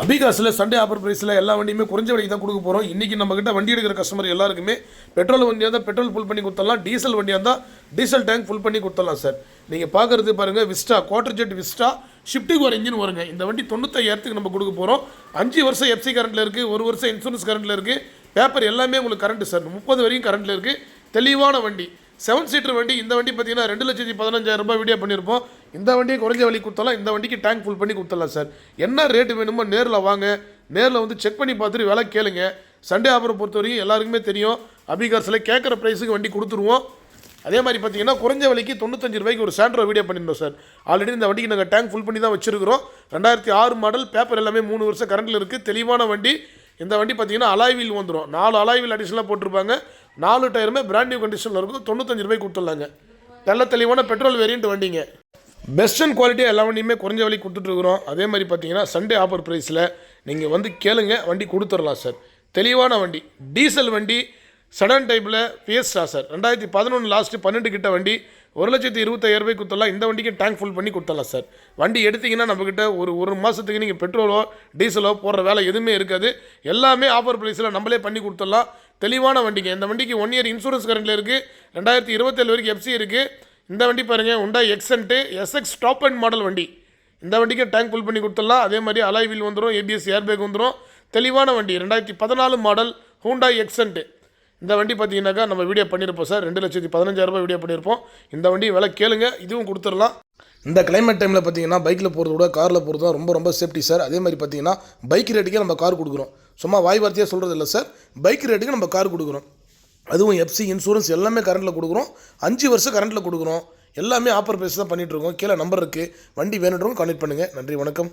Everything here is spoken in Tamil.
அபிகாஸில் சண்டே ஆஃபர் ப்ரைஸில் எல்லா வண்டியுமே குறைஞ்ச வண்டிக்கு தான் கொடுக்க போகிறோம் இன்றைக்கி நம்மக்கிட்ட வண்டி எடுக்கிற கஸ்டமர் எல்லாருக்குமே பெட்ரோல் வண்டியாக இருந்தால் பெட்ரோல் ஃபுல் பண்ணி கொடுத்துடலாம். டீசல் வண்டியாக இருந்தால் டீசல் டேங்க் ஃபுல் பண்ணி கொடுத்துடலாம் சார் நீங்கள் பார்க்குறது பாருங்கள் விஸ்டா குவார்டர் ஜெட் விஸ்டா ஷிஃப்ட்டுக்கு ஒரு இன்ஜின் வருங்க. இந்த வண்டி தொண்ணூத்தையாயிரத்துக்கு நம்ம கொடுக்க போகிறோம் அஞ்சு வருஷம் எஃப்சி கரண்ட்டில் இருக்குது ஒரு வருஷம் இன்சூரன்ஸ் கரண்ட்டில் இருக்குது பேப்பர் எல்லாமே உங்களுக்கு கரண்ட்டு சார் முப்பது வரையும் கரண்ட்டில் இருக்குது தெளிவான வண்டி. செவன் சீட்டர் வண்டி இந்த வண்டி பார்த்தீங்கன்னா ரெண்டு லட்சத்தி பதினஞ்சாயிரம் ரூபாய் வீடியோ பண்ணியிருப்போம். இந்த வண்டியை குறைஞ்ச வழி கொடுத்தலாம் இந்த வண்டிக்கு டேங்க் ஃபுல் பண்ணி கொடுத்துடலாம் சார் என்ன ரேட்டு வேணுமோ நேரில் வாங்க. நேரில் வந்து செக் பண்ணி பார்த்துட்டு விலை கேளுங்க. சண்டே ஆஃபரை பொறுத்த வரைக்கும் எல்லாருக்குமே தெரியும். அபிகார்ஸில் கேட்குற ப்ரைஸுக்கு வண்டி கொடுத்துருவோம். அதே மாதிரி பார்த்தீங்கன்னா குறைஞ்ச விலைக்கு தொண்ணூத்தஞ்சு ரூபாய்க்கு ஒரு சாண்ட்ரோ வீடியோ பண்ணியிருந்தோம் சார் ஆல்ரெடி இந்த வண்டிக்கு நாங்கள் டேங்க் ஃபுல் பண்ணி தான் வச்சிருக்கிறோம். ரெண்டாயிரத்தி ஆறு மாடல் பேப்பர் எல்லாமே மூணு வருஷம் கரண்ட்டில் இருக்குது தெளிவான வண்டி. இந்த வண்டி பார்த்தீங்கன்னா அலாய்வில் வந்துடும் நாலு அலாய்வில் அடிஷனலாக போட்டிருப்பாங்க. நாலு டயருமே பிராண்ட் நியூ கண்டிஷனில் இருக்கும். தொண்ணூத்தஞ்சு ரூபாய்க்கு கொடுத்துட்லாங்க. நல்ல தெளிவான பெட்ரோல் வேரியன்ட் வண்டிங்க. பெஸ்ட் அண்ட் குவாலிட்டியாக எல்லா வண்டியுமே குறைஞ்ச விலைக்கு கொடுத்துட்ருக்குறோம் அதே மாதிரி பார்த்தீங்கன்னா சண்டே ஆஃபர் ப்ரைஸில் நீங்கள் வந்து கேளுங்க வண்டி கொடுத்துடலாம் சார் தெளிவான வண்டி. டீசல் வண்டி சடன் டைப்பில் பிஎஸ்டா சார் ரெண்டாயிரத்தி பதினொன்று லாஸ்ட்டு பன்னெண்டு கிட்ட வண்டி ஒரு லட்சத்தி இருபத்தாயிரம் ரூபாய் கொடுத்தலாம் இந்த வண்டிக்கு டேங்க் ஃபுல் பண்ணி கொடுத்தலாம் சார் வண்டி எடுத்திங்கன்னா நம்மக்கிட்ட ஒரு ஒரு மாதத்துக்கு நீங்கள் பெட்ரோலோ டீசலோ போடுற வேலை எதுவுமே இருக்காது. எல்லாமே ஆஃபர் ப்ரைஸில் நம்மளே பண்ணி கொடுத்துடலாம். தெளிவான வண்டிங்க. இந்த வண்டிக்கு ஒன் இயர் இன்சூரன்ஸ் கரண்டில் இருக்குது ரெண்டாயிரத்தி இருபத்தேழு வரைக்கும் எஃப்சி இருக்குது இந்த வண்டி பாருங்கள் உண்டா Xcent SX top and model வண்டி. இந்த வண்டிக்கு டேங்க் ஃபுல் பண்ணி கொடுத்துடலாம். அதே மாதிரி அலாய் வீல் வந்துடும் ஏபிஎஸ் ஏர்பேக் வந்துடும் தெளிவான வண்டி. ரெண்டாயிரத்தி பதினாலு மாடல் ஹூண்டாய் எக்ஸன்ட்டு இந்த வண்டி பார்த்தீங்கன்னாக்கா நம்ம வீடியோ பண்ணியிருப்போம் சார் ரெண்டு லட்சத்தி பதினஞ்சாயிரரூபா வீடியோ பண்ணியிருப்போம் இந்த வண்டி விலை கேளுங்க இதுவும் கொடுத்துடலாம். இந்த கிளைமேட் டைமில் பார்த்தீங்கன்னா பைக்கில் போகிறத விட காரில் போகிறது தான் ரொம்ப ரொம்ப சேஃப்டி சார் அதே மாதிரி பார்த்தீங்கன்னா பைக் ரேட்டுக்கே நம்ம கார் கொடுக்குறோம். சும்மா வாய் வார்த்தையாக சொல்கிறது இல்லை சார் பைக் ரேட்டுக்கு நம்ம கார் கொடுக்குறோம். அதுவும் எஃப்சி இன்சூரன்ஸ் எல்லாமே கரண்ட்டில் கொடுக்குறோம். அஞ்சு வருஷம் கரண்ட்டில் கொடுக்குறோம். எல்லாமே ஆஃபர் ப்ரைஸ் தான் பண்ணிகிட்ருக்கோம் கீழே நம்பர் இருக்குது வண்டி வேணுன்றவங்க கான்டெக்ட் பண்ணுங்கள் நன்றி வணக்கம்.